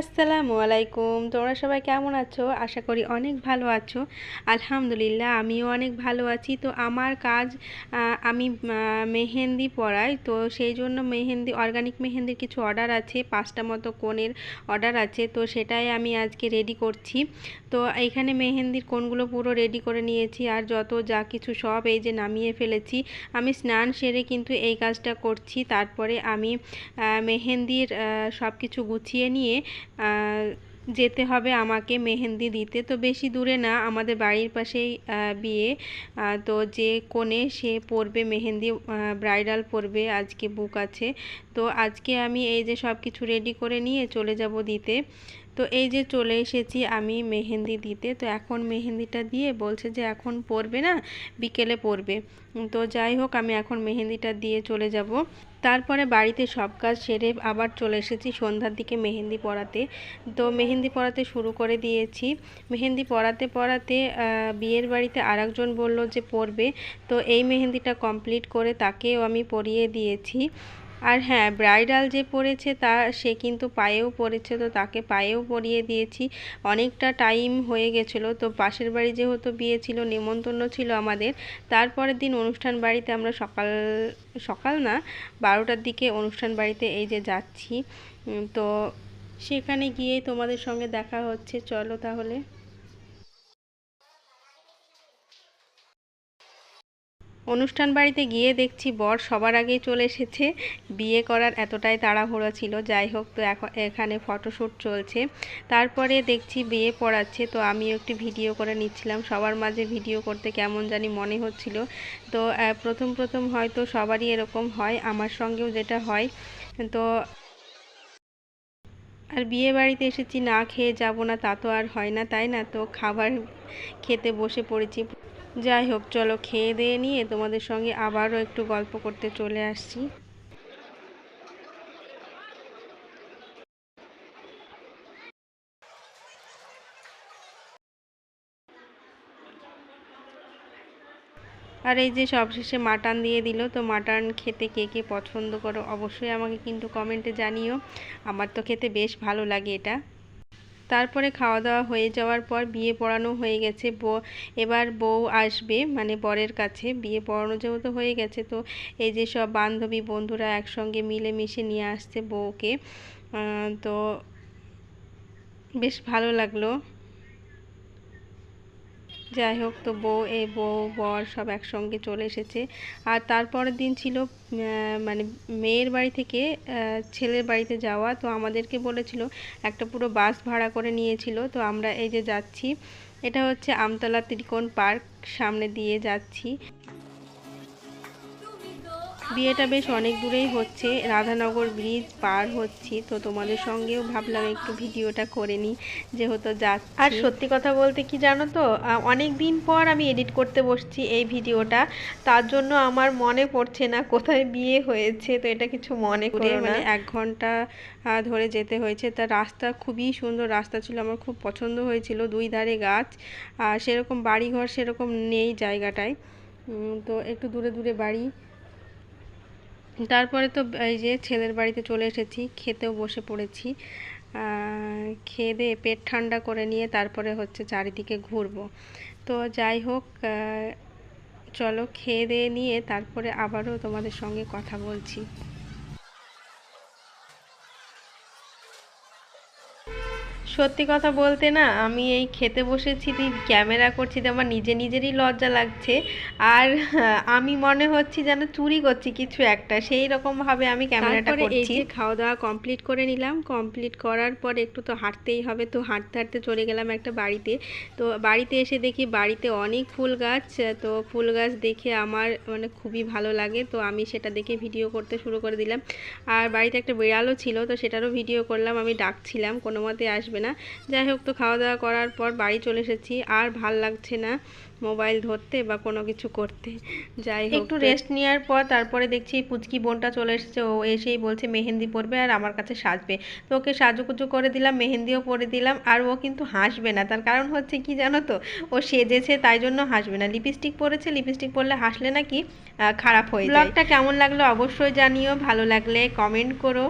আসসালামু আলাইকুম। তোমরা সবাই কেমন আছো? আশা করি অনেক ভালো আছো। আলহামদুলিল্লাহ, আমিও অনেক ভালো আছি। তো আমার কাজ আমি মেহেন্দি পরাই। তো সেই জন্য মেহেন্দি অর্গানিক মেহেন্দির কিছু অর্ডার আছে, পাঁচটা মতো কোণের অর্ডার আছে। তো সেটাই আমি আজকে রেডি করছি। তো এখানে মেহেন্দির কোণগুলো পুরো রেডি করে নিয়েছি। আর যত যা কিছু সব এই যে নামিয়ে ফেলেছি, আমি স্নান সেরে কিন্তু এই কাজটা করছি। তারপরে আমি মেহেন্দির সব কিছু গুছিয়ে নিয়ে যেতে হবে আমাকে মেহেন্দি দিতে। তো বেশি দূরে না, আমাদের বাড়ির পাশেই বিয়ে। তো যে কোণে সে পরবে মেহেন্দি ব্রাইডাল পরবে, আজকে বুক আছে। তো আজকে আমি এই যে সব কিছু রেডি করে নিয়ে চলে যাব দিতে। তো এই যে চলে এসেছি আমি মেহেন্দি দিতে তো এখন মেহেন্দিটা দিয়ে বলছে যে এখন পরবে না বিকেলে পরবে। তো যাই হোক আমি এখন মেহেন্দিটা দিয়ে চলে যাব। তারপরে বাড়িতে সব কাজ সেরে আবার চলে এসেছি সন্ধ্যার দিকে মেহেন্দি পড়াতে তো মেহেন্দি পড়াতে শুরু করে দিয়েছি। মেহেন্দি পড়াতে আহ, বিয়ের বাড়িতে আরেকজন বলল যে পরবে। তো এই মেহেন্দিটা কমপ্লিট করে তাকেও আমি পরিয়ে দিয়েছি। আর হ্যাঁ ব্রাইডাল যে পরেছে তা, সে কিন্তু পায়েও পরেছে, তো তাকে পায়েও পরিয়ে দিয়েছি। অনেকটা টাইম হয়ে গেছিল, তো পাশের বাড়ি যেহেতু বিয়ে ছিল নেমন্তন্ন ছিল আমাদের, তারপরের দিন অনুষ্ঠান বাড়িতে আমরা সকাল সকাল না, বারোটার দিকে অনুষ্ঠান বাড়িতে এই যে যাচ্ছি। তো সেখানে গিয়েই তোমাদের সঙ্গে দেখা হচ্ছে, চলো তাহলে। অনুষ্ঠান বাড়িতে গিয়ে দেখছি বর সবার আগেই চলে এসেছে। বিয়ে করার এতটাই তাড়াহুড়ো ছিল। যাই হোক, তো এখন এখানে ফটোশ্যুট চলছে। তারপরে দেখছি বিয়ে পড়াচ্ছে, তো আমিও একটি ভিডিও করে নিচ্ছিলাম। সবার মাঝে ভিডিও করতে কেমন জানি মনে হচ্ছিল। তো প্রথম প্রথম হয়তো সবারই এরকম হয়, আমার সঙ্গেও যেটা হয়। তো, আর বিয়ে বাড়িতে এসেছি, না খেয়ে যাব না তা তো আর হয় না, তাই না? তো খাবার খেতে বসে পড়েছি। যাই হোক, চলো খেয়ে দিয়ে নিয়ে তোমাদের সঙ্গে আবারও একটু গল্প করতে চলে আসছি। আর এই যে সবশেষে মাটন দিয়ে দিল, তো মাটন খেতে কে কে পছন্দ করো অবশ্যই আমাকে কিন্তু কমেন্টে জানিও। আমার তো খেতে বেশ ভালো লাগে এটা। তারপরে খাওয়া দাওয়া হয়ে যাওয়ার পর বিয়ে পড়ানো হয়ে গেছে। ব এবার বউ আসবে মানে বরের কাছে বিয়ে পড়ানো যেহেতু হয়ে গেছে, তো এই যে সব বান্ধবী বন্ধুরা একসঙ্গে মিলেমিশে নিয়ে আসছে বউকে। তো বেশ ভালো লাগল। যাই হোক, তো বউ এ বউ, বর সব একসঙ্গে চলে এসেছে। আর তারপরের দিন ছিল মানে মেয়ের বাড়ি থেকে ছেলের বাড়িতে যাওয়া। তো আমাদেরকে বলেছিল, একটা পুরো বাস ভাড়া করে নিয়েছিল। তো আমরা এই যে যাচ্ছি, এটা হচ্ছে আমতলা ত্রিকোণ পার্ক, সামনে দিয়ে যাচ্ছি। বিয়েটা বেশ অনেক দূরেই হচ্ছে। রাধানগর ব্রিজ পার হচ্ছি তো তোমাদের সঙ্গেও ভাবলাম একটু ভিডিওটা করে নিই যেহেতু যা আর সত্যি কথা বলতে কি জানো তো অনেক দিন পর আমি এডিট করতে বসছি এই ভিডিওটা। তার জন্য আমার মনে পড়ছে না কোথায় বিয়ে হয়েছে তো এটা কিছু মনে করে মানে এক ঘণ্টা ধরে যেতে হয়েছে। তার রাস্তা খুবই সুন্দর রাস্তা ছিল আমার খুব পছন্দ হয়েছিল দুই ধারে গাছ আর সেরকম বাড়িঘর সেরকম নেই জায়গাটায়। তো একটু দূরে দূরে বাড়ি। তারপরে তো এই যে ছেলের বাড়িতে চলে এসেছি, খেতেও বসে পড়েছি। খেয়ে দিয়ে পেট ঠান্ডা করে নিয়ে তারপরে হচ্ছে চারিদিকে ঘুরবো। তো যাই হোক চলো খেয়ে দিয়ে নিয়ে তারপরে আবারও তোমাদের সঙ্গে কথা বলছি। সত্যি কথা বলতে না আমি এই খেতে বসেছি তুই ক্যামেরা করছি তো আমার নিজে নিজেরই লজ্জা লাগছে। আর আমি মনে হচ্ছি যেন চুরি করছি কিছু একটা সেই রকম ভাবে আমি ক্যামেরাটা করছি। খাওয়া দাওয়া কমপ্লিট করে নিলাম কমপ্লিট করার পর একটু তো হাঁটতেই হবে তো হাঁটতে হাঁটতে চলে গেলাম একটা বাড়িতে। তো বাড়িতে এসে দেখি বাড়িতে অনেক ফুল গাছ তো ফুল গাছ দেখে আমার মানে খুবই ভালো লাগে তো আমি সেটা দেখে ভিডিও করতে শুরু করে দিলাম। আর বাড়িতে একটা বিড়ালও ছিল তো সেটারও ভিডিও করলাম আমি ডাকছিলাম কোনো মতে আসবে না। যাই হোক তো খাওয়া দাওয়া করার পর বাড়ি চলে এসেছি। আর ভালো লাগছে না মোবাইল ধরতে বা কোনো কিছু করতে। যাই হোক একটু রেস্ট নেওয়ার পর তারপরে দেখছি পুচকি বোনটা চলে এসেছে। ও এসেই বলছে মেহেন্দি পরবে আর আমার কাছে সাজবে। তো ওকে সাজুকুজু করে দিলাম মেহেন্দিও পরে দিলাম। আর ও কিন্তু হাসবে না। তার কারণ হচ্ছে কি জানো তো? ও সেজেছে তাই জন্য হাসবে না। লিপস্টিক পরেছে লিপস্টিক পরলে হাসলে নাকি খারাপ হয়ে যায়। ব্লগটা কেমন লাগল অবশ্যই জানিও। ভালো লাগলে কমেন্ট করো।